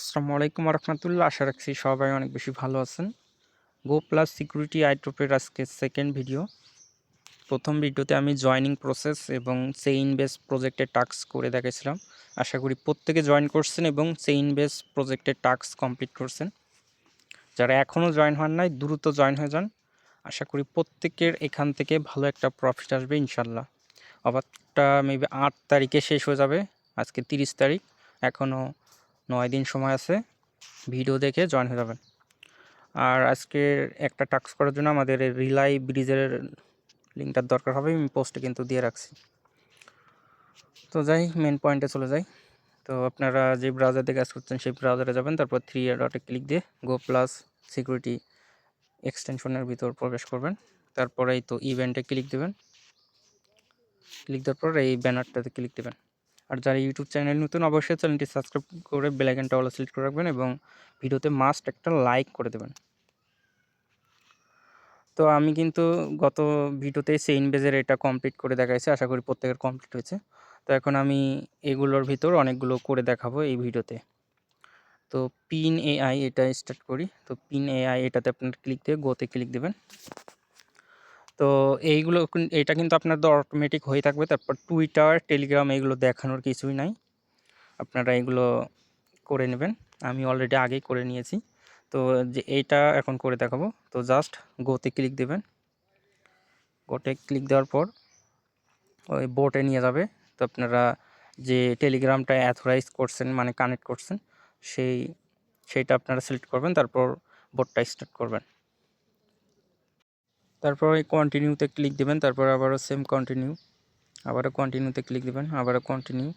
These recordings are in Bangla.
আসসালামু আলাইকুম রহমতুল্লাহ আশা রাখছি সবাই অনেক বেশি ভালো আছেন। গো প্লাস সিকিউরিটি আইট্রোপের আজকে সেকেন্ড ভিডিও প্রথম ভিডিওতে আমি জয়নিং প্রসেস এবং চেইন বেস প্রজেক্টের টাস্ক করে দেখেছিলাম আশা করি প্রত্যেকে জয়েন করছেন এবং চেইন বেস প্রজেক্টের টাস্ক কমপ্লিট করছেন। যারা এখনও জয়েন হন নাই, দ্রুত জয়েন হয়ে যান। আশা করি প্রত্যেকের এখান থেকে ভালো একটা প্রফিট আসবে ইনশাল্লাহ আবারটা মেবি আট তারিখে শেষ হয়ে যাবে। আজকে তিরিশ তারিখ। এখনও নয় দিন সময় আছে। ভিডিও দেখে জয়েন হয়ে যাবেন। আর আজকে একটা টাস্ক করার জন্য আমাদের রিলাই ব্রিজের লিঙ্কটার দরকার হবে, আমি পোস্টে কিন্তু দিয়ে রাখছি। তো যাই মেন পয়েন্টে চলে যাই। তো আপনারা যে ব্রাউজার দিয়ে কাজ করছেন, সেই ব্রাউজারে যাবেন, তারপর থ্রি ডটে ক্লিক দিয়ে গো প্লাস সিকিউরিটি এক্সটেনশনের ভিতর প্রবেশ করবেন। তারপরে তো ইভেন্টে ক্লিক দেবেন। ক্লিক দেওয়ার পর এই ব্যানারটাতে ক্লিক দেবেন। আর যারা ইউটিউব চ্যানেল নতুন, অবশ্যই চ্যানেলটি সাবস্ক্রাইব করে বেলাইকনটা অল সিলেক্ট করে রাখবেন এবং ভিডিওতে মাস্ট একটা লাইক করে দেবেন। তো আমি কিন্তু গত ভিডিওতে সেইন বেজের এটা কমপ্লিট করে দেখাইছি, আশা করি প্রত্যেকের কমপ্লিট হয়েছে। তো এখন আমি এগুলোর ভিতর অনেকগুলো করে দেখাবো এই ভিডিওতে। তো পিন এআই এটা স্টার্ট করি। তো পিন এআই এটাতে আপনার ক্লিক দিয়ে গোতে ক্লিক দেবেন। তো এইগুলো এটা কিন্তু আপনাদের অটোমেটিক হয়ে থাকবে। তারপর টুইটার টেলিগ্রাম এগুলো দেখানোর কিছুই নাই। আপনারা এগুলো করে নেবেন। আমি অলরেডি আগেই করে নিয়েছি। তো যে এইটা এখন করে দেখাবো। তো জাস্ট গোতে ক্লিক দেবেন। গোটে ক্লিক দেওয়ার পর ওই বোটে নিয়ে যাবে। তো আপনারা যে টেলিগ্রামটা অ্যাথোরাইজ করছেন মানে কানেক্ট করছেন, সেই, সেইটা আপনারা সিলেক্ট করবেন। তারপর বোটটা স্টার্ট করবেন। তারপর কন্টিনিউতে ক্লিক দেবেন, তারপর আবারও সেম কন্টিনিউ আবারও কন্টিনিউতে ক্লিক দিবেন, আবারও কন্টিনিউ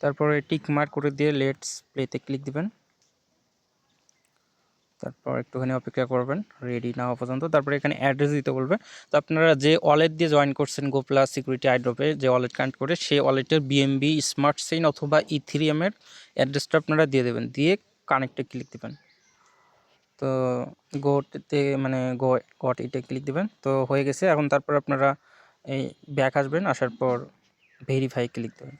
তারপরে টিক মার্ক করে দিয়ে লেটস প্লেতে ক্লিক দিবেন। তারপর একটুখানি অপেক্ষা করবেন রেডি না হওয়া পর্যন্ত। তারপরে এখানে অ্যাড্রেস দিতে বলবে তো আপনারা যে ওয়ালেট দিয়ে জয়েন করছেন গোপলা সিকিউরিটি আইড্রপে যে ওয়ালেট কানেক্ট করে, সেই ওয়ালেটের বিএমবি স্মার্ট চেইন অথবা ইথিরিয়ামের অ্যাড্রেসটা আপনারা দিয়ে দেবেন। দিয়ে কানেক্টে ক্লিক দেবেন। তো গোতে মানে গো গট এটা ক্লিক দেবেন। তো হয়ে গেছে, এখন তারপর আপনারা এই ব্যাক আসবেন, আসার পর ভেরিফাই ক্লিক দেবেন।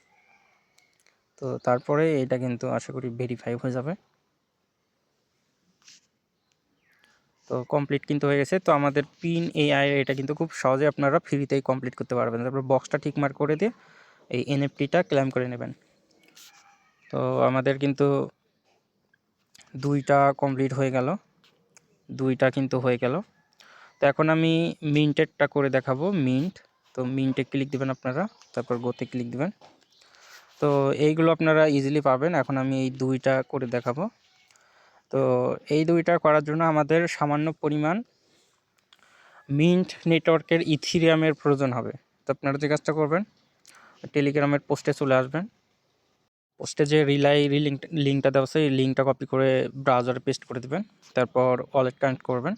তো তারপরে এটা কিন্তু আশা করি ভেরিফাই হয়ে যাবে। তো কমপ্লিট কিন্তু হয়ে গেছে। তো আমাদের পিন এআই এটা কিন্তু খুব সহজে আপনারা ফ্রিতেই কমপ্লিট করতে পারবেন। তারপর বক্সটা ঠিক মার্ক করে দিয়ে এই এনএফটিটা ক্লেম করে নেবেন। তো আমাদের কিন্তু দুইটা কমপ্লিট হয়ে গেল। দুইটা কিন্তু হয়ে গেল। তো এখন আমি মিন্টেরটা করে দেখাবো মিন্ট তো মিন্টে ক্লিক দিবেন আপনারা, তারপর গোতে ক্লিক দিবেন। তো এইগুলো আপনারা ইজিলি পাবেন। এখন আমি এই দুইটা করে দেখাবো। তো এই দুইটা করার জন্য আমাদের সামান্য পরিমাণ মিন্ট নেটওয়ার্কের ইথিরিয়ামের প্রয়োজন হবে। তো আপনারা যে কাজটা করবেন টেলিগ্রামের পোস্টে চলে আসবেন। পোস্টে যে রিলাই লিঙ্ক লিঙ্কটা দেওয়া এই লিঙ্কটা কপি করে ব্রাউজারে পেস্ট করে দেবেন, তারপর ওয়ালেট কানেক্ট করবেন।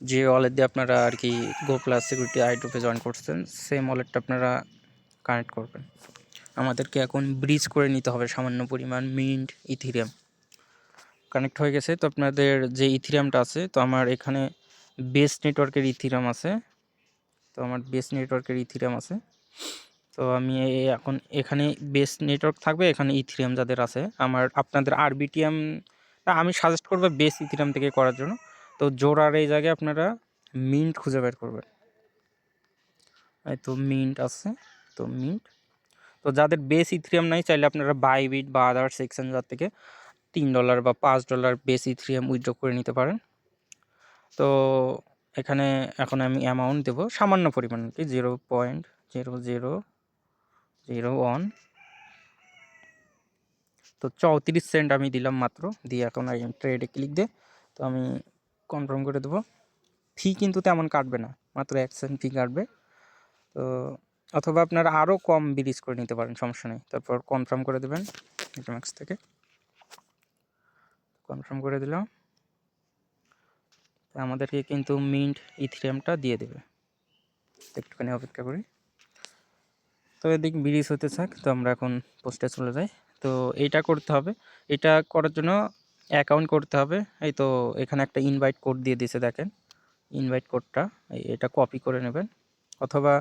যে ওয়ালেট দিয়ে আপনারা আর কি গো প্লাস সিকিউরিটি আইড্রোপে জয়েন করছেন সেম ওয়ালেটটা আপনারা কানেক্ট করবেন। আমাদেরকে এখন ব্রিজ করে নিতে হবে সামান্য পরিমাণ মিন্ট ইথিরিয়াম কানেক্ট হয়ে গেছে, তো আপনাদের যে ইথিরিয়ামটা আছে, তো আমার এখানে বেস নেটওয়ার্কের ইথিরিয়াম আছে। তো আমার বেস নেটওয়ার্কের ইথিরিয়াম আছে। তো আমি এখন এখানে বেস নেটওয়ার্ক থাকবে, এখানে ইথিরিয়াম যাদের আছে। আমার আপনাদের আরবিটিএম আমি সাজেস্ট করব বেস ইথিরিয়াম থেকে করার জন্য। তো জোড়ার এই জায়গায় আপনারা মিন্ট খুঁজে বের করবেন। এই তো মিন্ট আছে, তো মিন্ট তো যাদের বেস ইথিরিয়াম নাই, চাইলে আপনারা বাইবিট বা আদার সেকশন থেকে তিন ডলার বা পাঁচ ডলার বেস ইথিরিয়াম উইথড্র করে নিতে পারেন। তো এখানে এখন আমি অ্যামাউন্ট দেবো সামান্য পরিমাণ কি zero point zero zero zero one তো চৌত্রিশ সেন্ট আমি দিলাম মাত্র। দিয়ে এখন আই ট্রেডে ক্লিক দিয়ে তো আমি কনফার্ম করে দেবো। ফি কিন্তু তেমন কাটবে না। মাত্র এক সেন্ট ফি কাটবে। তো অথবা আপনারা আরও কম বিলিজ করে নিতে পারেন, সমস্যা নেই। তারপর কনফার্ম করে দেবেন। ম্যাক্স থেকে। কনফার্ম করে দিলাম। আমাদেরকে কিন্তু মিন্ট ইথিরিয়ামটা দিয়ে দেবে। একটুখানি অপেক্ষা করি। তো এদিক ব্রিজ হতে থাক, তো আমরা এখন পোস্টে চলে যাই। তো এইটা করতে হবে। এটা করার জন্য অ্যাকাউন্ট করতে হবে। এই তো এখানে একটা ইনভাইট কোড দিয়ে দিয়েছে দেখেন। ইনভাইট কোডটা এটা কপি করে নেবেন। অথবা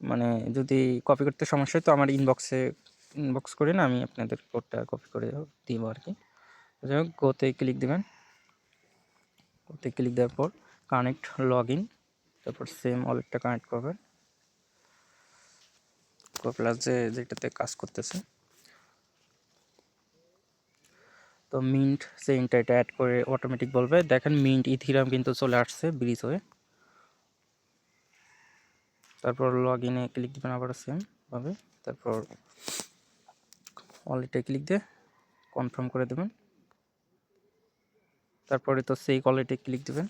মানে যদি কপি করতে সমস্যা হয় তো আমার ইনবক্সে ইনবক্স করে না আমি আপনাদের কোডটা কপি করে দিব আর কি। যাই হোক গোতে ক্লিক দেবেন। গোতে ক্লিক দেওয়ার পর কানেক্ট লগ ইন তারপর সেম ওয়ালেটটা কানেক্ট করবেন। প্লাস যে যেটাতে কাজ করতেছে। তো মিন্ট সেইনটা এটা অ্যাড করে অটোমেটিক বলবে। দেখেন মিন্ট ইথিরাম কিন্তু চলে আসছে ব্রিজ হয়ে। তারপর লগ ইনে ক্লিক দেবেন আবার সেমভাবে তারপর ওয়ালেটে ক্লিক দিয়ে কনফার্ম করে দেবেন। তারপরে তো সেই কোয়ালিটি ক্লিক দেবেন।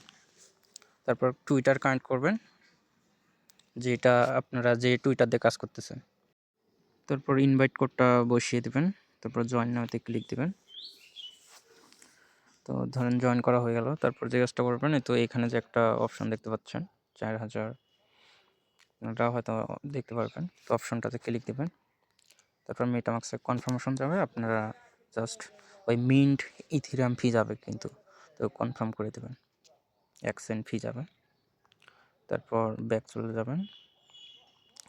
তারপর টুইটার কানেক্ট করবেন। যেটা আপনারা যে টুইটার দিয়ে কাজ করতেছেন। তারপর ইনভাইট কোডটা বসিয়ে দেবেন, তারপর জয়েন নামতে ক্লিক দেবেন। তো ধরেন জয়েন করা হয়ে গেল, তারপর যে কাজটা করবেন তো এখানে যে একটা অপশন দেখতে পাচ্ছেন, চার হাজার আপনারা হয়তো দেখতে পারবেন। তো অপশনটাতে ক্লিক দেবেন, তারপর মেটামাক্সে কনফার্মেশন যাবে, আপনারা জাস্ট ওই মিন্ট ইথিরাম ফি যাবে কিন্তু, তো কনফার্ম করে দেবেন। এক ফি যাবে, তারপর ব্যাক চলে যাবেন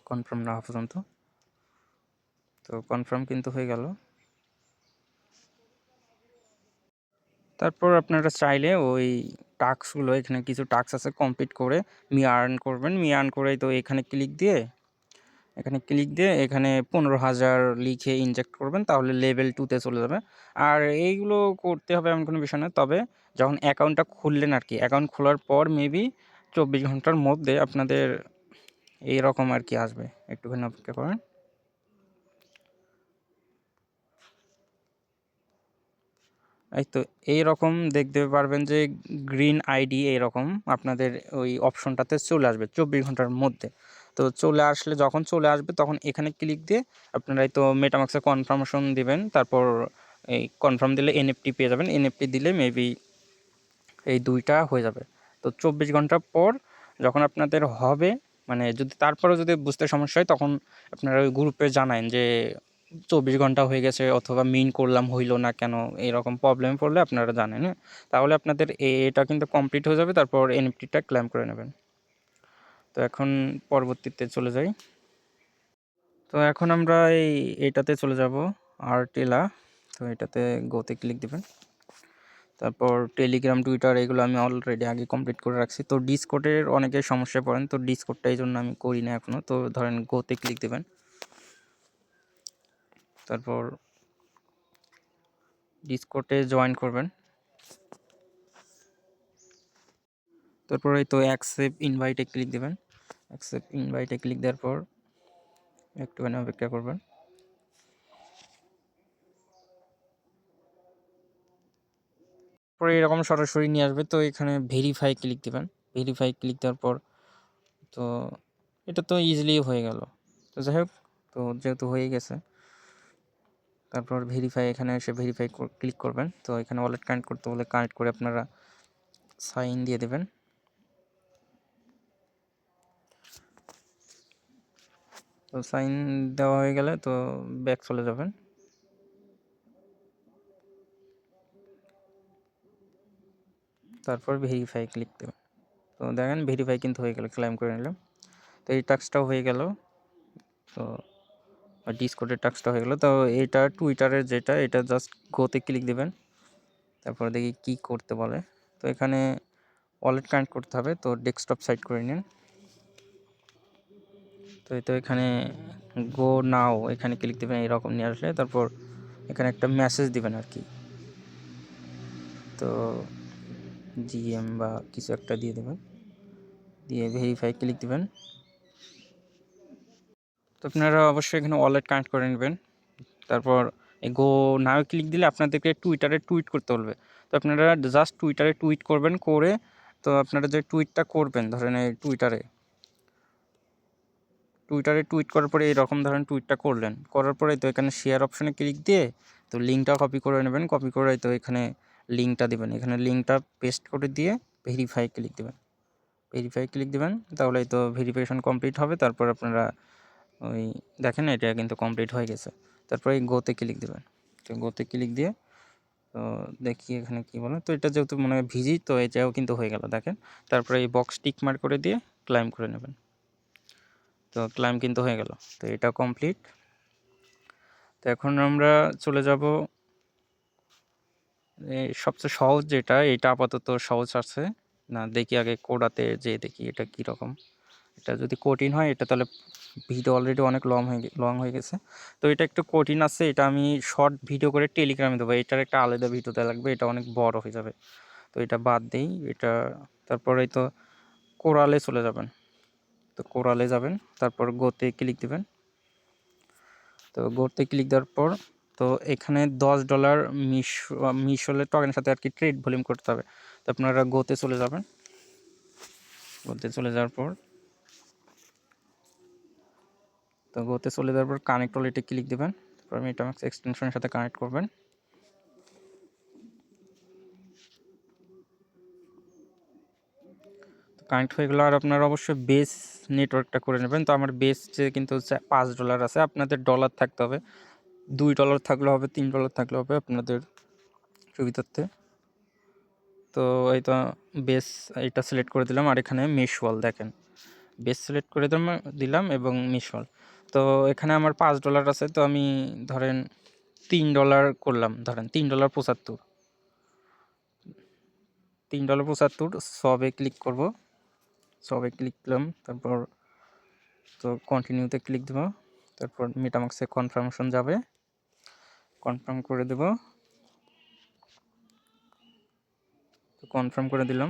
কনফার্ম না হওয়া পর্যন্ত। তো কনফার্ম কিন্তু হয়ে গেল। তারপর আপনারা চাইলে ওই টাস্কগুলো এখানে কিছু টাস্ক আছে কমপ্লিট করে, মি আর্ন করবেন। মি আর্ন করে তো এখানে ক্লিক দিয়ে, এখানে ক্লিক দিয়ে এখানে পনেরো হাজার লিখে ইনজেক্ট করবেন, তাহলে লেভেল টুতে চলে যাবে। আর এইগুলো করতে হবে এমন কোনো বিষয় না, তবে যখন অ্যাকাউন্টটা খুললেন আর কি অ্যাকাউন্ট খোলার পর মেবি চব্বিশ ঘণ্টার মধ্যে আপনাদের এইরকম আর কি আসবে। একটুখানি অপেক্ষা করেন। এই তো এইরকম দেখতে পারবেন যে গ্রিন আইডি এইরকম আপনাদের ওই অপশনটাতে চলে আসবে চব্বিশ ঘণ্টার মধ্যে। তো চলে আসলে যখন চলে আসবে তখন এখানে ক্লিক দিয়ে আপনারা তো মেটামাক্সে কনফার্মেশন দিবেন, তারপর এই কনফার্ম দিলে এনএফটি পেয়ে যাবেন। এনএফটি দিলে মেবি এই দুইটা হয়ে যাবে। তো চব্বিশ ঘণ্টা পর যখন আপনাদের হবে মানে যদি তারপরেও যদি বুঝতে সমস্যা হয় তখন আপনারা ওই গ্রুপে জানান যে চব্বিশ ঘণ্টা হয়ে গেছে অথবা মিন করলাম হইল না কেন, এরকম প্রবলেম পড়লে আপনারা জানেন হ্যাঁ? তাহলে আপনাদের এটা কিন্তু কমপ্লিট হয়ে যাবে, তারপর এনএফটিটা ক্লেম করে নেবেন। তো এখন পরবর্তীতে চলে যাই। তো এখন আমরা এই, এটাতে চলে যাব আর টেলা তো এটাতে গোতে ক্লিক দেবেন। তারপর টেলিগ্রাম টুইটার এগুলো আমি অলরেডি আগে কমপ্লিট করে রাখছি। তো ডিসকোডের অনেকে সমস্যায় পড়েন, তো ডিসকোডটা এই জন্য আমি করি না এখনও তো ধরেন গোতে ক্লিক দেবেন। তারপর ডিসকোডে জয়েন করবেন। তারপর তো অ্যাকসেপ্ট ইনভাইটে ক্লিক দেবেন। অ্যাকসেপ্ট ইনভাইটে ক্লিক দেওয়ার পর একটুখানি অপেক্ষা করবেন। পরে এরকম সরাসরি নিয়ে আসবে, তো এখানে ভেরিফাই ক্লিক দেবেন। ভেরিফাই ক্লিক দেওয়ার পর তো এটা তো ইজিলি হয়ে গেল। তো যাই হোক, তো যেহেতু হয়ে গেছে তারপর ভেরিফাই এখানে এসে ভেরিফাই ক্লিক করবেন। তো এখানে ওয়ালেট কানেক্ট করতে বলে কানেক্ট করে আপনারা সাইন দিয়ে দেবেন। তো সাইন দেওয়া হয়ে গেলে তো ব্যাক চলে যাবেন। তারপর ভেরিফাই ক্লিক দেবেন। তো দেখেন ভেরিফাই কিন্তু হয়ে গেল ক্লাইম করে নিলাম। তো এই টাস্কটাও হয়ে গেল। তো ডিসকোডের টাস্কটা হয়ে গেলো। তো এটা টুইটারের যেটা, এটা জাস্ট গোতে ক্লিক দেবেন। তারপর দেখি কি করতে বলে। তো এখানে ওয়ালেট কানেক্ট করতে হবে, তো ডেস্কটপ সাইট করে নিন। তো এই তো এখানে গো নাও এখানে ক্লিক দেবেন, এরকম নিয়ে আসলে। তারপর এখানে একটা মেসেজ দিবেন আর কি। তো জিএম বা কিছু একটা দিয়ে দেবেন। দিয়ে ভেরিফাই ক্লিক দেবেন। তো আপনারা অবশ্যই এখানে ওয়ালেট কানেক্ট করে নেবেন। তারপর এই গো নাও ক্লিক দিলে আপনাদেরকে টুইটারে টুইট করতে বলবে। তো আপনারা জাস্ট টুইটারে টুইট করবেন করে, তো আপনারা যে টুইটটা করবেন, ধরেন এই টুইটারে টুইটারে টুইট করার পরে এরকম ধরেন টুইটটা করলেন। করার পরে তো এখানে শেয়ার অপশানে ক্লিক দিয়ে তো লিঙ্কটা কপি করে নেবেন। কপি করে তো এখানে লিঙ্কটা দেবেন। এখানে লিঙ্কটা পেস্ট করে দিয়ে ভেরিফাই ক্লিক দেবেন। ভেরিফাই ক্লিক দেবেন তাহলে তো ভেরিফিকেশন কমপ্লিট হবে। তারপর আপনারা ওই দেখেন এটা কিন্তু কমপ্লিট হয়ে গেছে। তারপরে এই গোতে ক্লিক দেবেন। তো গোতে ক্লিক দিয়ে, তো দেখি এখানে কি বলে। তো এটা যেহেতু মনে হয় ভিজি, তো এটাও কিন্তু হয়ে গেল, দেখেন। তারপরে এই বক্স টিক মার করে দিয়ে ক্লাইম করে নেবেন। তো ক্লাইম কিন্তু হয়ে গেল। তো এটা কমপ্লিট তো এখন আমরা চলে যাব সবচেয়ে সহজ যেটা, এটা আপাতত সহজ আছে। না, দেখি আগে কোডাতে যে দেখি এটা কি রকম। এটা যদি কঠিন হয়, এটা তাহলে ভিডিও অলরেডি অনেক লং হয়ে লং হয়ে গেছে। তো এটা একটু কঠিন আছে, এটা আমি শর্ট ভিডিও করে টেলিগ্রামে দেবো। এটার একটা আলাদা ভিডিও দেওয়া লাগবে, এটা অনেক বড় হয়ে যাবে। তো এটা বাদ দিই, এটা তারপরে তো কোরালে চলে যাবেন। তো কোরালে যাবেন, তারপর গোতে ক্লিক দেবেন। তো গোতে ক্লিক দেওয়ার পর তো এখানে দশ ডলার মিশ মিশলের টকেনের সাথে আর কি ট্রেড ভলিউম করতে হবে। তো আপনারা গোতে চলে যাবেন। গোতে চলে যাওয়ার পর তো গোতে চলে যাওয়ার পর কানেক্ট ওয়ালেটে ক্লিক দেবেন। তারপর মেটামাক্স এক্সটেনশনের সাথে কানেক্ট করবেন। কানেক্ট হয়ে গেলো আর আপনারা অবশ্যই বেস নেটওয়ার্কটা করে নেবেন। তো আমার বেস যে কিন্তু পাঁচ ডলার আছে, আপনাদের ডলার থাকতে হবে। দুই ডলার থাকলে হবে, তিন ডলার থাকলে হবে আপনাদের সুবিধার্থে। তো এই তো বেস এটা সিলেক্ট করে দিলাম। আর এখানে মেশওয়াল দেখেন। বেস সিলেক্ট করে দিলাম এবং মেশওয়াল তো এখানে আমার পাঁচ ডলার আছে, তো আমি ধরেন তিন ডলার করলাম, ধরেন তিন ডলার পঁচাত্তর। তিন ডলার পঁচাত্তর, সবে ক্লিক করব। সবে ক্লিক করলাম, তারপর তো কন্টিনিউতে ক্লিক দেবো, তারপর মেটামাক্সে কনফার্মেশন যাবে। কনফার্ম করে দেব। তো কনফার্ম করে দিলাম।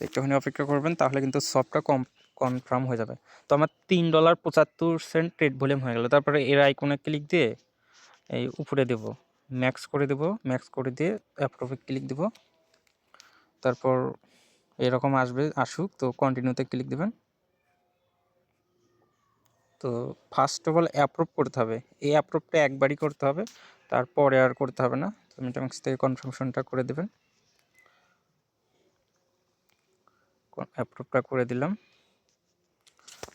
একটুখানি অপেক্ষা করবেন, তাহলে কিন্তু সবটা কম কনফার্ম হয়ে যাবে। তো আমার তিন ডলার পঁচাত্তর সেন্ট ট্রেড ভলিউম হয়ে গেল। তারপরে এর আইকনে ক্লিক দিয়ে এই উপরে দেব। ম্যাক্স করে দেব ম্যাক্স করে দিয়ে অ্যাপ্রুভে ক্লিক দেব। তারপর এরকম আসবে, আসুক। তো কন্টিনিউতে ক্লিক দেবেন। তো ফার্স্ট অফ অল অ্যাপ্রুভ করতে হবে। এই অ্যাপ্রুভটা একবারই করতে হবে। তারপরে আর করতে হবে না। তো মিটামাক্স থেকে কনফার্মেশনটা করে দেবেন। অ্যাপ্রুভটা করে দিলাম।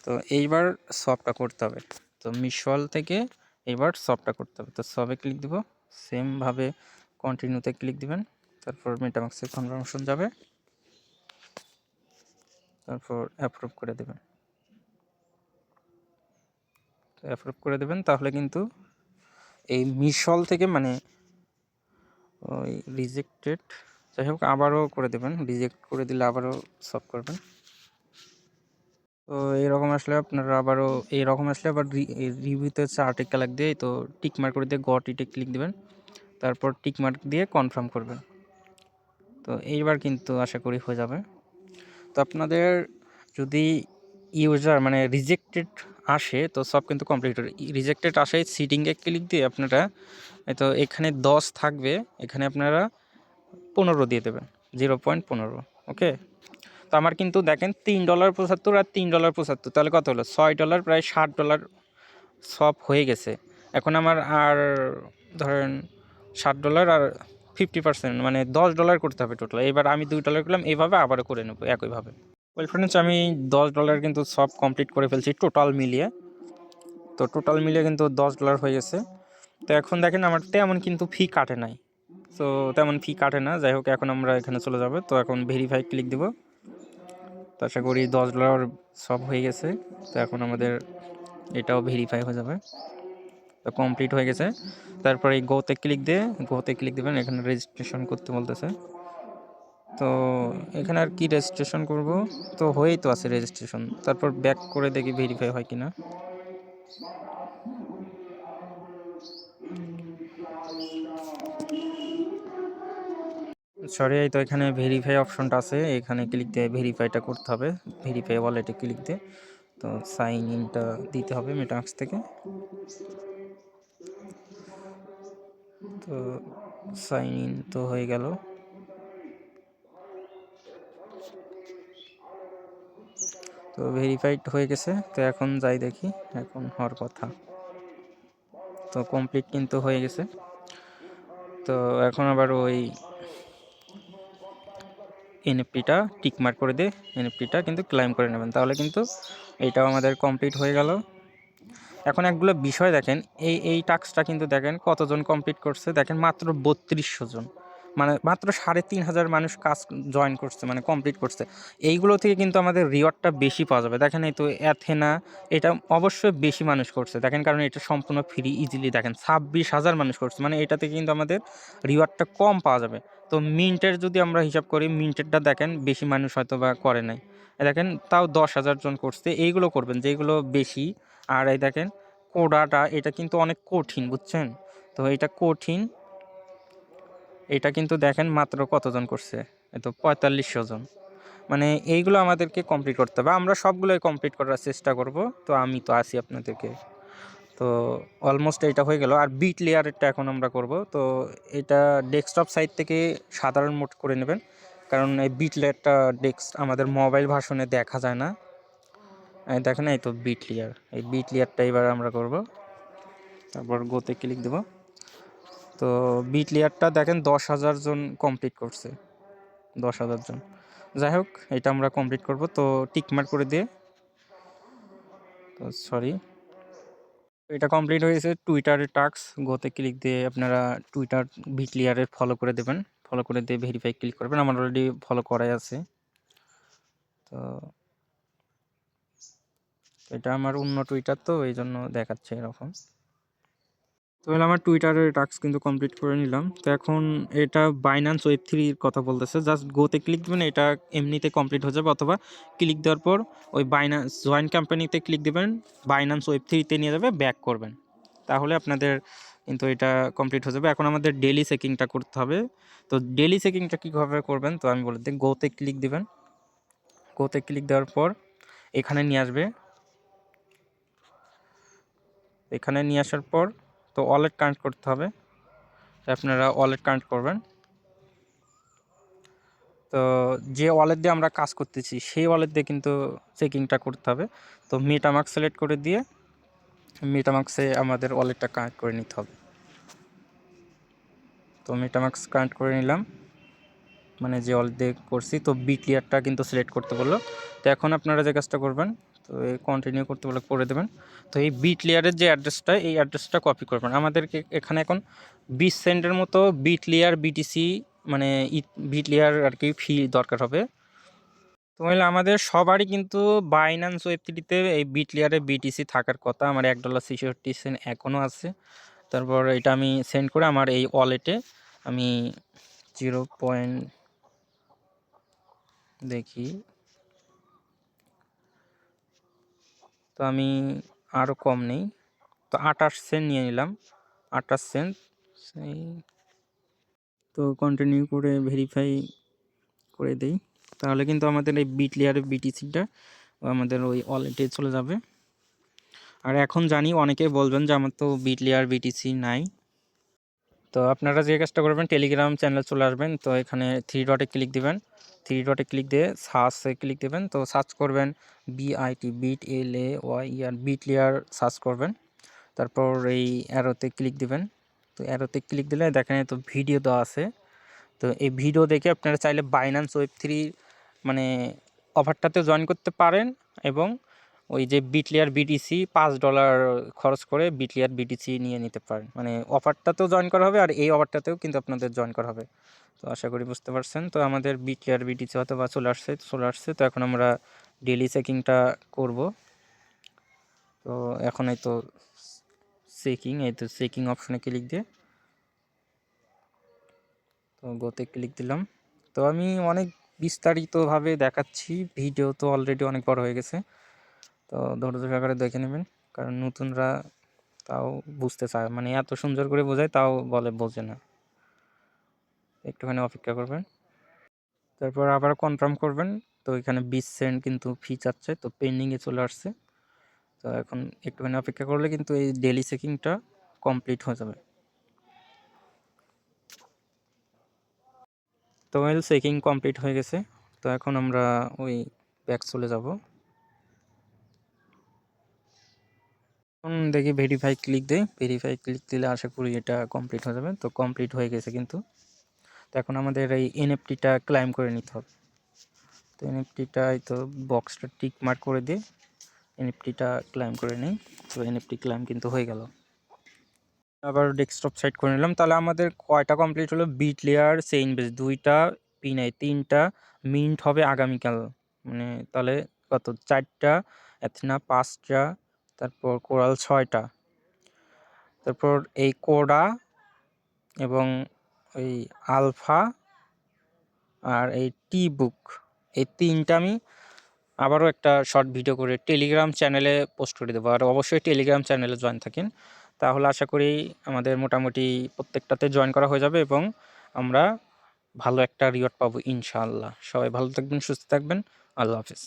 তো এইবার সবটা করতে হবে। তো মিশল থেকে এবার সবটা করতে হবে। তো সবে ক্লিক দেবো সেমভাবে কন্টিনিউতে ক্লিক দিবেন। তারপর মেটামাক্সের কনফার্মেশন যাবে। তারপর অ্যাপ্রুভ করে দেবেন। অ্যাপ্রুভ করে দেবেন, তাহলে কিন্তু এই মিশল থেকে মানে ওই রিজেক্টেড যাই হোক, আবারও করে দেবেন। রিজেক্ট করে দিলে আবারও সব করবেন। তো এইরকম আসলে আপনারা আবারও এইরকম আসলে আবার রিভিউতে হচ্ছে আর্টিকেল এক দিয়ে তো টিকমার্ক করে দিয়ে গট ইটে ক্লিক দেবেন। তারপর টিকমার্ক দিয়ে কনফার্ম করবেন। তো এইবার কিন্তু আশা করি হয়ে যাবে। তো আপনাদের যদি ইউজার মানে রিজেক্টেড আসে, তো সব কিন্তু কমপ্লিট রিজেক্টেড আসে সিটিংয়ে ক্লিক দিয়ে আপনারা তো এখানে দশ থাকবে। এখানে আপনারা পনেরো দিয়ে দেবেন। জিরো পয়েন্ট পনেরো ওকে তো আমার কিন্তু দেখেন তিন ডলার পঁচাত্তর আর তিন ডলার পঁচাত্তর, তাহলে কত হলো? ছয় ডলার প্রায় ষাট ডলার সব হয়ে গেছে। এখন আমার আর ধরেন ষাট ডলার আর ফিফটি পার্সেন্ট মানে দশ ডলার করতে হবে টোটাল এবার আমি দুই ডলার করলাম এইভাবে আবারও করে নেব একইভাবে। ওয়েল ফ্রেন্ডস আমি দশ ডলার কিন্তু সব কমপ্লিট করে ফেলছি টোটাল মিলিয়ে। তো টোটাল মিলিয়ে কিন্তু দশ ডলার হয়ে গেছে। তো এখন দেখেন আমার তেমন কিন্তু ফি কাটে নাই। তো তেমন ফি কাটে না, যাই হোক, এখন আমরা এখানে চলে যাব। তো এখন ভেরিফাই ক্লিক দেবো। তো আশা করি দশ ডলার সব হয়ে গেছে। তো এখন আমাদের এটাও ভেরিফাই হয়ে যাবে। তো কমপ্লিট হয়ে গেছে। তারপরে এই গোতে ক্লিক দিয়ে গোতে ক্লিক দেবেন, এখানে রেজিস্ট্রেশন করতে বলতেছে। তো এখানে আর কি রেজিস্ট্রেশন করব? তো হয়েই তো আছে রেজিস্ট্রেশন তারপর ব্যাক করে দেখি ভেরিফাই হয় কিনা। সরি এই তো এখানে ভেরিফাই অপশনটা আছে। এখানে ক্লিক দিয়ে ভেরিফাইটা করতে হবে। ভেরিফাই ওয়ালেটে ক্লিক দিয়ে। তো সাইন ইনটা দিতে হবে মেটাক্স থেকে। তো সাইন ইন তো হয়ে গেল। তো ভেরিফাইড হয়ে গেছে। তো এখন যাই দেখি। এখন হওয়ার কথা। তো কমপ্লিট কিন্তু হয়ে গেছে। তো এখন আবার ওই এনএফটিটা টিকমার্ক করে দিয়ে এনএফটিটা কিন্তু ক্লাইম করে নেবেন। তাহলে কিন্তু এইটাও আমাদের কমপ্লিট হয়ে গেল। এখন একগুলো বিষয় দেখেন, এই এই টাস্কটা কিন্তু দেখেন কতজন কমপ্লিট করছে? দেখেন মাত্র বত্রিশশো জন। মানে মাত্র সাড়ে তিন হাজার মানুষ কাজ জয়েন করছে মানে কমপ্লিট করছে। এইগুলো থেকে কিন্তু আমাদের রিওয়ার্ডটা বেশি পাওয়া যাবে। দেখেন এই তো অ্যাথেনা এটা অবশ্যই বেশি মানুষ করছে। দেখেন কারণ এটা সম্পূর্ণ ফ্রি ইজিলি দেখেন। ছাব্বিশ হাজার মানুষ করছে। মানে এটা থেকে কিন্তু আমাদের রিওয়ার্ডটা কম পাওয়া যাবে। তো মিন্টের যদি আমরা হিসাব করি, মিন্টেরটা দেখেন বেশি মানুষ হয়তো বা করে নাই। দেখেন, তাও দশ হাজার জন করছে। এইগুলো করবেন যেগুলো বেশি। আর এই দেখেন, কোডাটা, এটা কিন্তু অনেক কঠিন, বুঝছেন? তো এটা কঠিন। এটা কিন্তু দেখেন মাত্র কতজন করছে? তো পঁয়তাল্লিশশো জন। মানে এইগুলো আমাদেরকে কমপ্লিট করতে হবে। আমরা সবগুলোই কমপ্লিট করার চেষ্টা করব। তো আমি তো আছি আপনাদেরকে। তো অলমোস্ট এটা হয়ে গেল। আর বিট লেয়ারেরটা এখন আমরা করব। তো এটা ডেস্কটপ সাইট থেকে সাধারণ মোড করে নেবেন। কারণ এই বিট লেয়ারটা ডেস্ক আমাদের মোবাইল ভার্সনে দেখা যায় না। দেখেন এই তো বিট লেয়ার এই বিট লেয়ারটা এবার আমরা করব। তারপর গোতে ক্লিক দেব। তো বিট লেয়ারটা দেখেন দশ হাজার জন কমপ্লিট করছে। দশ হাজার জন। যাই হোক, এটা আমরা কমপ্লিট করব। তো টিকমার্ক করে দিয়ে। তো সরি এটা কমপ্লিট হয়েছে টুইটারের টাস্ক গোতে ক্লিক দিয়ে আপনারা টুইটার বিটলিয়ারের ফলো করে দেবেন। ফলো করে দিয়ে ভেরিফাই ক্লিক করবেন। আমার অলরেডি ফলো করাই আছে। তো এটা আমার অন্য টুইটার তো এই জন্য দেখাচ্ছে এরকম। তো এবার আমার টুইটারের টাস্ক কিন্তু কমপ্লিট করে নিলাম। তো এখন এটা বাইনান্স ওয়েব থ্রির কথা বলতেছে। জাস্ট গোতে ক্লিক দেবেন, এটা এমনিতে কমপ্লিট হয়ে যাবে অথবা ক্লিক দেওয়ার পর ওই বাইনান্স জয়েন্ট কোম্পানিতে ক্লিক দেবেন বাইনান্স ওয়েব থ্রিতে নিয়ে যাবে ব্যাক করবেন। তাহলে আপনাদের কিন্তু এটা কমপ্লিট হয়ে যাবে। এখন আমাদের ডেলি চেকিংটা করতে হবে। তো ডেলি চেকিংটা কীভাবে করবেন? তো আমি বলে দিই গোতে ক্লিক দেবেন। গোতে ক্লিক দেওয়ার পর এখানে নিয়ে আসবে। এখানে নিয়ে আসার পর তো ওয়ালেট কানেক্ট করতে হবে। আপনারা ওয়ালেট কানেক্ট করবেন। তো যে ওয়ালেট দিয়ে আমরা কাজ করতেছি, সেই ওয়ালেট দিয়ে কিন্তু চেকিংটা করতে হবে। তো মেটামার্ক সিলেক্ট করে দিয়ে মেটামার্কসে আমাদের ওয়ালেটটা কানেক্ট করে নিতে হবে। তো মেটামার্কস কানেক্ট করে নিলাম। মানে যে ওয়ালেট দিয়ে করছি, তো বি কিন্তু সিলেক্ট করতে বলল। তো এখন আপনারা যে কাজটা করবেন তো এই কন্টিনিউ করতে বলে করে দেবেন। তো এই বিট লেয়ারের যে অ্যাড্রেসটা এই অ্যাড্রেসটা কপি করবেন আমাদেরকে এখানে এখন বিশ সেন্টের মতো বিট লেয়ার বিটিসি মানে বিট লেয়ার আর কি ফি দরকার হবে। তো তাহলে আমাদের সবারই কিন্তু বাইন্যান্স ওয়েব থ্রিতে এই বিট লেয়ারে বিটিসি থাকার কথা। আমার এক ডলার ছেষট্টি সেন্ট এখনও আছে। তারপর এটা আমি সেন্ড করে আমার এই ওয়ালেটে আমি জিরো পয়েন্ট দেখি। তো আমি আরও কম নেই। তো আঠাশ সেন্ট নিয়ে নিলাম। আঠাশ সেন্ট সেই তো কন্টিনিউ করে ভেরিফাই করে দেই। তাহলে কিন্তু আমাদের এই বিট লেয়ারের বিটিসিটা আমাদের ওই ওয়ালেটে চলে যাবে। আর এখন জানি অনেকে বলবেন যে আমার তো বিট লেয়ার বিটিসি নাই। তো আপনারা যে কাজটা করবেন টেলিগ্রাম চ্যানেলে চলে আসবেন। তো এখানে থ্রি ডটে ক্লিক দিবেন। থ্রি ডটে ক্লিক দিয়ে সার্চে ক্লিক দেবেন। তো সার্চ করবেন BIT bit L A Y E R bit layer search করবেন। তারপর এই অ্যারোতে ক্লিক দিবেন। তো অ্যারোতে ক্লিক দিলে দেখেন তো ভিডিও দেওয়া আছে। তো এই ভিডিও দেখে আপনারা চাইলে বাইন্যান্স ওয়েব থ্রি মানে অফারটাতে জয়েন করতে পারেন এবং ওই যে বিটলিয়ার বিটিসি পাঁচ ডলার খরচ করে বিটলিয়ার বিটিসি নিয়ে নিতে পারেন। মানে অফারটাতেও জয়েন করা হবে আর এই অফারটাতেও কিন্তু আপনাদের জয়েন করা হবে। তো আশা করি বুঝতে পারছেন। তো আমাদের বিটলিয়ার বিটিসি হয়তো বা চলে আসছে চলে আসছে তো এখন আমরা ডেলি চেকিংটা করব। তো এখন এই তো চেকিং এই তো চেকিং অপশনে ক্লিক দিয়ে। তো গোতে ক্লিক দিলাম। তো আমি অনেক বিস্তারিতভাবে দেখাচ্ছি। ভিডিও তো অলরেডি অনেক বড় হয়ে গেছে। তো ধৈর্য সহকারে দেখে নেবেন। কারণ নতুনরা তাও বুঝতে চায়। মানে এত সুন্দর করে বোঝায়, তাও বলে, বোঝে না। একটুখানি অপেক্ষা করবেন। তারপর আবার কনফার্ম করবেন। তো এখানে বিশ সেন্ট কিন্তু ফি চাচ্ছে, তো পেন্ডিংয়ে চলে আসছে। তো এখন একটুখানি অপেক্ষা করলে কিন্তু এই ডেলি চেকিংটা কমপ্লিট হয়ে যাবে। তো ওয়েল চেকিং কমপ্লিট হয়ে গেছে। তো এখন আমরা ওই ব্যাক চলে যাব। এখন দেখি ভেরিফাই ক্লিক দেই। ভেরিফাই ক্লিক দিলে আশা করি এটা কমপ্লিট হয়ে যাবে। তো কমপ্লিট হয়ে গেছে কিন্তু। তো এখন আমাদের এই এনএফটিটা ক্লাইম করে নিতে হবে। তো এনএফটিটা এই তো বক্সটা টিক মার্ক করে দিয়ে এনএফটিটা ক্লাইম করে নিই। তো এনএফটি ক্লাইম কিন্তু হয়ে গেল। আবার ডেস্কটপ সাইড করে নিলাম। তাহলে আমাদের কয়টা কমপ্লিট হলো? বিট লেয়ার সেইন বেস দুইটা পিনাই তিনটা মিন্ট হবে আগামীকাল। মানে তাহলে কত? চারটা এথনা পাঁচটা তারপর কোরাল ছয়টা। তারপর এই কোডা এবং এই আলফা আর এই টি বুক, এই তিনটা আমি আবারও একটা শর্ট ভিডিও করে টেলিগ্রাম চ্যানেলে পোস্ট করে দেবো। আর অবশ্যই টেলিগ্রাম চ্যানেলে জয়েন থাকেন। তাহলে আশা করি আমাদের মোটামুটি প্রত্যেকটাতে জয়েন করা হয়ে যাবে এবং আমরা ভালো একটা রিওয়ার্ড পাবো ইনশাআল্লাহ। সবাই ভালো থাকবেন, সুস্থ থাকবেন। আল্লাহ হাফিজ।